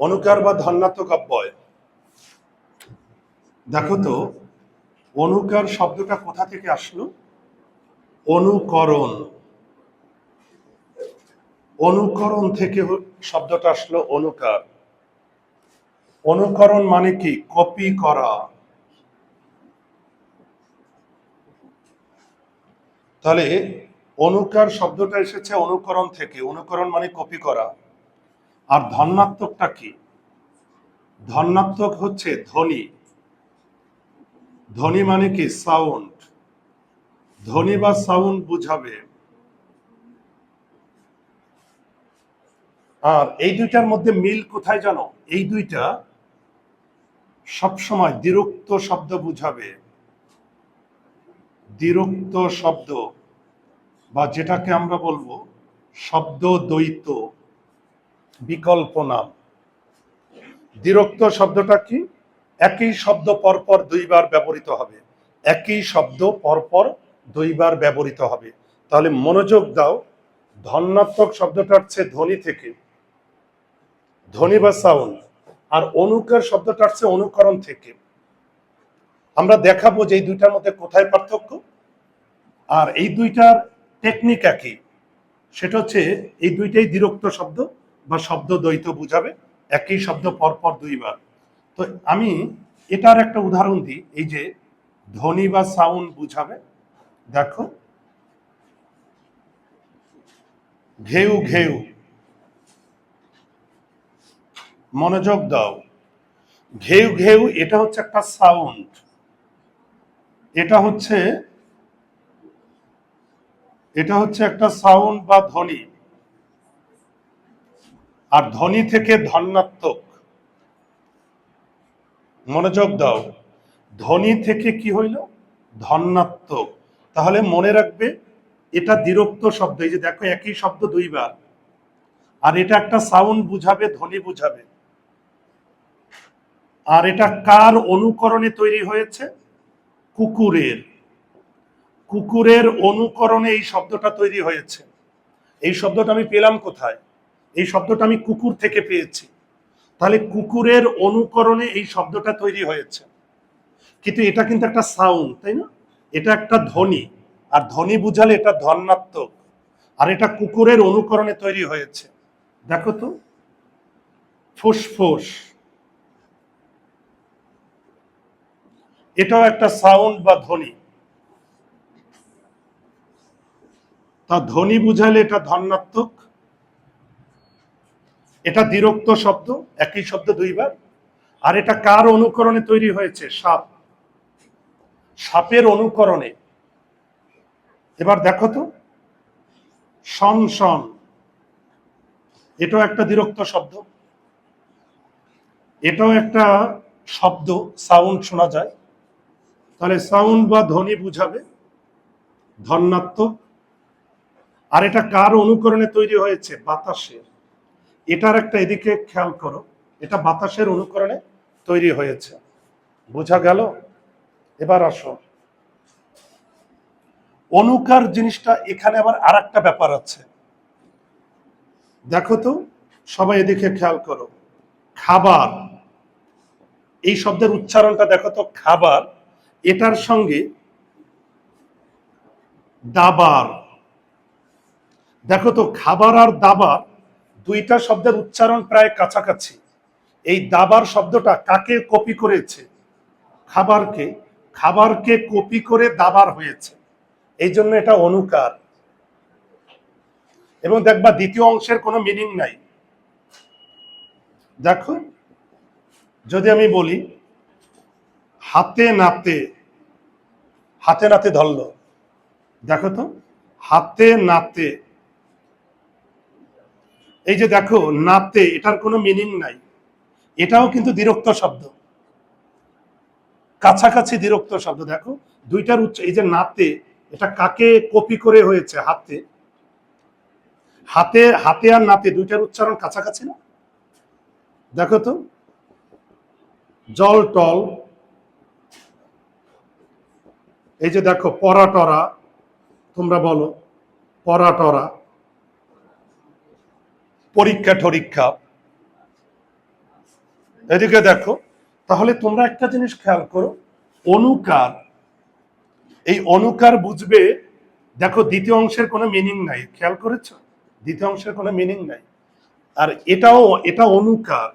অনুকার বা ধন্যাত্মক অব্যয়। দেখো তো, অনুকার শব্দটা কোথা থেকে আসলো? অনুকরণ। অনুকরণ থেকে শব্দটা আসলো অনুকার। অনুকরণ মানে কি? কপি করা। তাহলে অনুকার শব্দটা এসেছে অনুকরণ থেকে। অনুকরণ মানে কপি করা। আর ধন্যাত্মকটা কি? ধন্যাত্মক হচ্ছে ধ্বনি। ধ্বনি মানে কি? সাউন্ড ধ্বনি বা সাউন্ড বুঝাবে। আর এই দুইটার মধ্যে মিল কোথায় জানো? এই দুইটা সবসময় দ্বিরুক্ত শব্দ বুঝাবে। দ্বিরুক্ত শব্দ বা যেটাকে আমরা বলব শব্দ দ্বৈত বিকল্প নাম। দ্বিরুক্ত শব্দটা কি? একই শব্দ পরপর দুইবার ব্যবহৃত হবে। একই শব্দ পরপর দুইবার ব্যবহৃত হবে। তাহলে মনোযোগ দাও। ধন্যাত্মক শব্দটা হচ্ছে ধ্বনি থেকে। ধ্বনি বা সাউন্ড আর অনুকার শব্দটা হচ্ছে অনুকরণ থেকে। আমরা দেখাবো যে এই দুইটার মধ্যে কোথায় পার্থক্য। আর এই দুইটার টেকনিক একই। সেটা হচ্ছে এই দুইটাই দ্বিরুক্ত শব্দ। বা শব্দ দ্বৈত বুঝাবে, একই শব্দ পরপর দুইবার। তো আমি এটার একটা উদাহরণ দিই, এই যে ধ্বনি বা সাউন্ড বুঝাবে, দেখো। ঘেউ ঘেউ। মনোযোগ দাও। ঘেউ ঘেউ, এটা হচ্ছে একটা সাউন্ড এটা হচ্ছে এটা হচ্ছে একটা সাউন্ড বা ধ্বনি। আর ধ্বনি থেকে ধন্যাত্মক মনোযোগ দাও। ধ্বনি থেকে কি হইল? ধন্যাত্মক তাহলে মনে রাখবে, এটা দ্বিরুক্ত শব্দ। এই যে দেখো, একই শব্দ দুইবার। আর এটা একটা সাউন্ড বুঝাবে, ধ্বনি বুঝাবে। আর এটা কার অনুকরণে তৈরি হয়েছে? কুকুরের। কুকুরের অনুকরণে এই শব্দটা তৈরি হয়েছে। এই শব্দটা আমি পেলাম কোথায়? এই শব্দটা আমি কুকুর থেকে পেয়েছি। তাহলে কুকুরের অনুকরণে এই শব্দটা তৈরি হয়েছে। কিন্তু এটা কিন্তু একটা সাউন্ড তাই না? এটা একটা ধ্বনি। আর ধ্বনি বুঝালে এটা ধন্যাত্মক আর এটা কুকুরের অনুকরণে তৈরি হয়েছে। দেখো তো। ফুসফুস। এটাও একটা সাউন্ড বা ধ্বনি। তা ধ্বনি বুঝালে এটা ধন্যাত্মক এটা দ্বিরুক্ত শব্দ, একই শব্দ দুইবার। আর এটা কার অনুকরণে তৈরি হয়েছে? সাপ। সাপের অনুকরণে। এবার দেখো তো। শন শন এটাও একটা দ্বিরুক্ত শব্দ। এটাও একটা শব্দ, সাউন্ড শোনা যায়। তাহলে সাউন্ড বা ধ্বনি বুঝাবে। ধন্যাত্মক আর এটা কার অনুকরণে তৈরি হয়েছে? বাতাসের। এটার একটা এদিকে খেয়াল করো, এটা বাতাসের অনুকরণে তৈরি হয়েছে। বোঝা গেল? এবার আসো। অনুকার জিনিসটা এখানে আবার আর একটা ব্যাপার আছে। দেখো তো, সবাই এদিকে খেয়াল করো। খাবার, এই শব্দের উচ্চারণটা দেখো তো, খাবার, এটার সঙ্গে দাবার। দেখো তো, খাবার আর দাবার দুইটা শব্দের উচ্চারণ প্রায় কাছাকাছি। এই দাবার শব্দটা কাকে কপি করেছে? খাবারকে খাবারকে কপি করে দাবার হয়েছে। এই জন্য এটা অনুকার। এবং দেখবা দ্বিতীয় অংশের কোনো মিনিং নাই। দেখো, যদি আমি বলি, হাতে নাতে হাতে নাতে ধরলো। দেখো তো, হাতে নাতে এই যে দেখো, নাতে, এটার কোনো মিনিং নাই। এটাও কিন্তু দ্বিরুক্ত শব্দ। কাছাকাছি দ্বিরুক্ত শব্দ, দেখো। দুইটার উচ্চ, এই যে নাতে, এটা কাকে কপি করে হয়েছে হাতে? হাতে হাতে আর নাতে, দুইটার উচ্চারণ কাছাকাছি না? দেখো তো। জল, টল। এই যে দেখো পরা টরা তোমরা বলো, পরাটরা। পরীক্ষা টরীক্ষা এদিকে দেখো, তাহলে তোমরা একটা জিনিস খেয়াল করো, অনুকার। এই অনুকার বুঝবে, দেখো দ্বিতীয় অংশের কোনো মিনিং নাই, খেয়াল করেছ? দ্বিতীয় অংশের কোনো মিনিং নাই। আর এটাও, এটা অনুকার।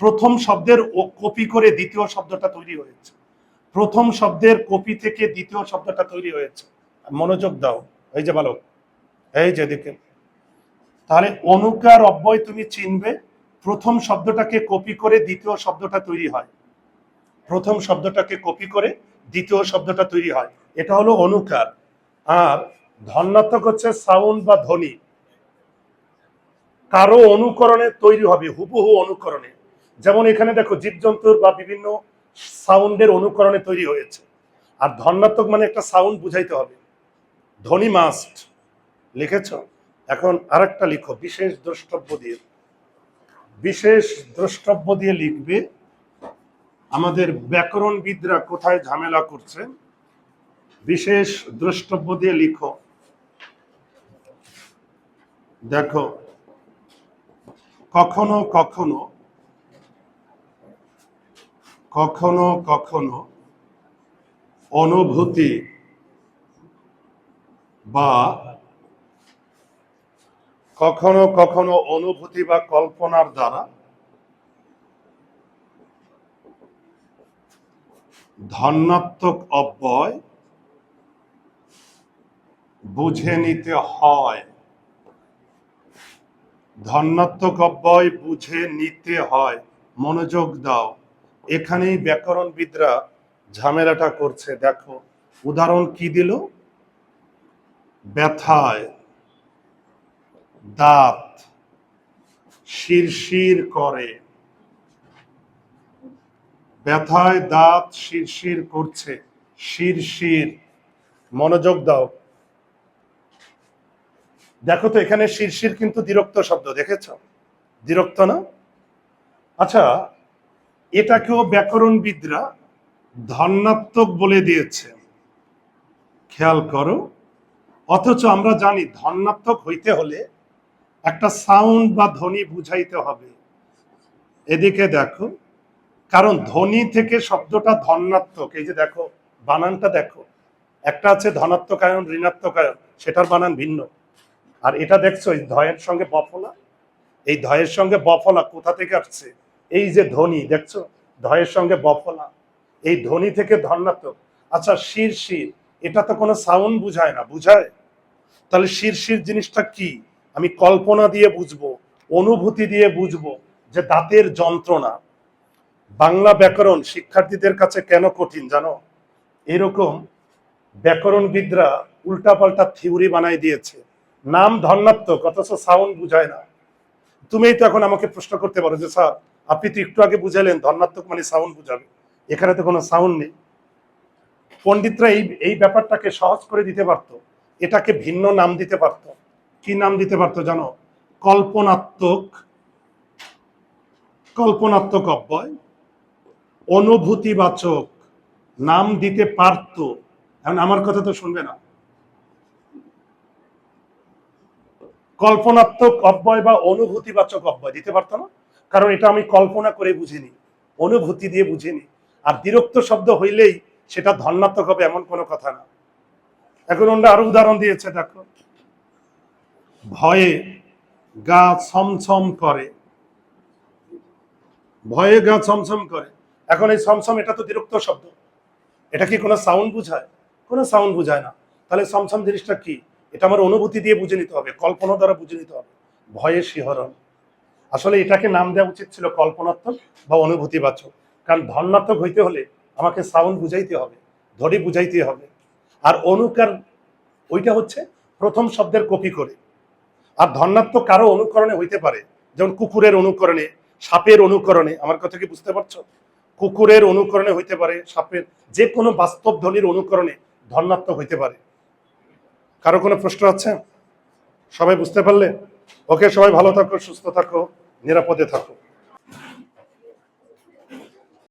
প্রথম শব্দের কপি করে দ্বিতীয় শব্দটা তৈরি হয়েছে। প্রথম শব্দের কপি থেকে দ্বিতীয় শব্দটা তৈরি হয়েছে। মনোযোগ দাও। এই যে বালক, এই যে দেখে তাহলে অনুকার অব্যয় তুমি চিনবে, প্রথম শব্দটাকে কপি করে দ্বিতীয় শব্দটা তৈরি হয়। প্রথম শব্দটাকে কপি করে দ্বিতীয় শব্দটা তৈরি হয়। এটা হলো অনুকার। আর ধন্যাত্মক হচ্ছে সাউন্ড বা ধ্বনি। কারও অনুকরণে তৈরি হবে, হুবহু অনুকরণে। যেমন এখানে দেখো, জীবজন্তুর বা বিভিন্ন সাউন্ডের অনুকরণে তৈরি হয়েছে। আর ধন্যাত্মক মানে একটা সাউন্ড বুঝাইতে হবে। ধ্বনি মাস্ট লিখেছ? এখন আরেকটা লিখো, বিশেষ দ্রষ্টব্য দিয়ে। বিশেষ দ্রষ্টব্য দিয়ে লিখবে, আমাদের ব্যাকরণবিদরা কোথায় ঝামেলা করছে বিশেষ দ্রষ্টব্য দিয়ে লিখো। দেখো, কখনো কখনো কখনো কখনো অনুভূতি বা কখনো কখনো অনুভূতি বা কল্পনার দ্বারা ধন্যাত্মক অব্যয় বুঝে নিতে হয়। ধন্যাত্মক অব্যয় বুঝে নিতে হয়। মনোযোগ দাও। এখানেই ব্যাকরণবিদরা ঝামেলাটা করছে। দেখো, উদাহরণ কি দিল? ব্যথায়। দাঁত শিরশির করে। ব্যথায় দাঁত শিরশির করছে। শিরশির। মনোযোগ দাও। দেখো তো, এখানে শিরশির কিন্তু দিরক্ত শব্দ, দেখেছ? দিরক্ত না? আচ্ছা এটাকেও ব্যাকরণবিদরা ধন্যাত্মক বলে দিয়েছে। খেয়াল করো। অথচ আমরা জানি ধন্যাত্মক হইতে হলে একটা সাউন্ড বা ধ্বনি বুঝাইতে হবে। এদিকে দেখো, কারণ ধ্বনি থেকে শব্দটা ধন্যাত্মক এই যে দেখো, বানানটা দেখো, একটা আছে ধনাত্মক আয়ন ঋণাত্মক আয়ন সেটার বানান ভিন্ন। আর এটা দেখছ, এই ধয়ের সঙ্গে বফলা? এই ধয়ের সঙ্গে বফলা কোথা থেকে আসছে? এই যে ধ্বনি, দেখছ? ধয়ের সঙ্গে বফলা। এই ধ্বনি থেকে ধন্যাত্মক আচ্ছা শির শির এটা তো কোনো সাউন্ড বুঝায় না, বুঝায়? তাহলে শির শির জিনিসটা কি? আমি কল্পনা দিয়ে বুঝব, অনুভূতি দিয়ে বুঝব যে দাঁতের যন্ত্রণা। বাংলা ব্যাকরণ শিক্ষার্থীদের কাছে কেন কঠিন জানো? এরকম ব্যাকরণবিদরা উল্টাপাল্টা থিওরি বানাই দিয়েছে। নাম ধন্যাত্মক অথচ সাউন্ড বুঝায় না। তুমিই তো এখন আমাকে প্রশ্ন করতে পারো যে, স্যার, আপনি তো একটু আগে বুঝালেন ধন্যাত্মক মানে সাউন্ড বুঝাবে। এখানে তো কোনো সাউন্ড নেই। পণ্ডিতরা এই এই ব্যাপারটাকে সহজ করে দিতে পারত। এটাকে ভিন্ন নাম দিতে পারতো। কি নাম দিতে পারতো জানো? কল্পনাত্মক কল্পনাত্মক অব্যয়, অনুভূতিবাচক নাম দিতে পারতো। এখন আমার কথা তো শুনবে না। কল্পনাত্মক অব্যয় বা অনুভূতিবাচক অব্যয় দিতে পারতো না, কারণ এটা আমি কল্পনা করে বুঝিনি, অনুভূতি দিয়ে বুঝিনি। আর বিরক্ত শব্দ হইলেই সেটা ধন্যাত্মক হবে এমন কোনো কথা না। এখন ওরা আরও উদাহরণ দিয়েছে, দেখো। ভয়ে গা ছমছম করে। ভয়ে গা ছমছম করে। এখন এই ছমছম, এটা তো বিরক্ত শব্দ। এটা কি কোনো সাউন্ড বুঝায়? কোনো সাউন্ড বুঝায় না। তাহলে ছমছম জিনিসটা কি? এটা আমার অনুভূতি দিয়ে বুঝে নিতে হবে, কল্পনা দ্বারা বুঝে নিতে হবে। ভয়ে শিহরণ। আসলে এটাকে নাম দেওয়া উচিত ছিল কল্পনাত্মক বা অনুভূতিবাচক। কারণ ধন্যাত্মক হইতে হলে আমাকে সাউন্ড বুঝাইতে হবে, ধরে বুঝাইতে হবে। আর অনুকার, ওইটা হচ্ছে প্রথম শব্দের কপি করে। আর ধন্যাত্মক কারও অনুকরণে হইতে পারে, যেমন কুকুরের অনুকরণে, সাপের অনুকরণে, আমার কথা কি বুঝতে পারছ? কুকুরের অনুকরণে হইতে পারে, সাপের যে কোনো বাস্তব ধ্বনির অনুকরণে ধন্যাত্মক হইতে পারে। কারও কোনো প্রশ্ন আছে? সবাই বুঝতে পারলে? ওকে, সবাই ভালো থাকো, সুস্থ থাকো, নিরাপদে থাকো।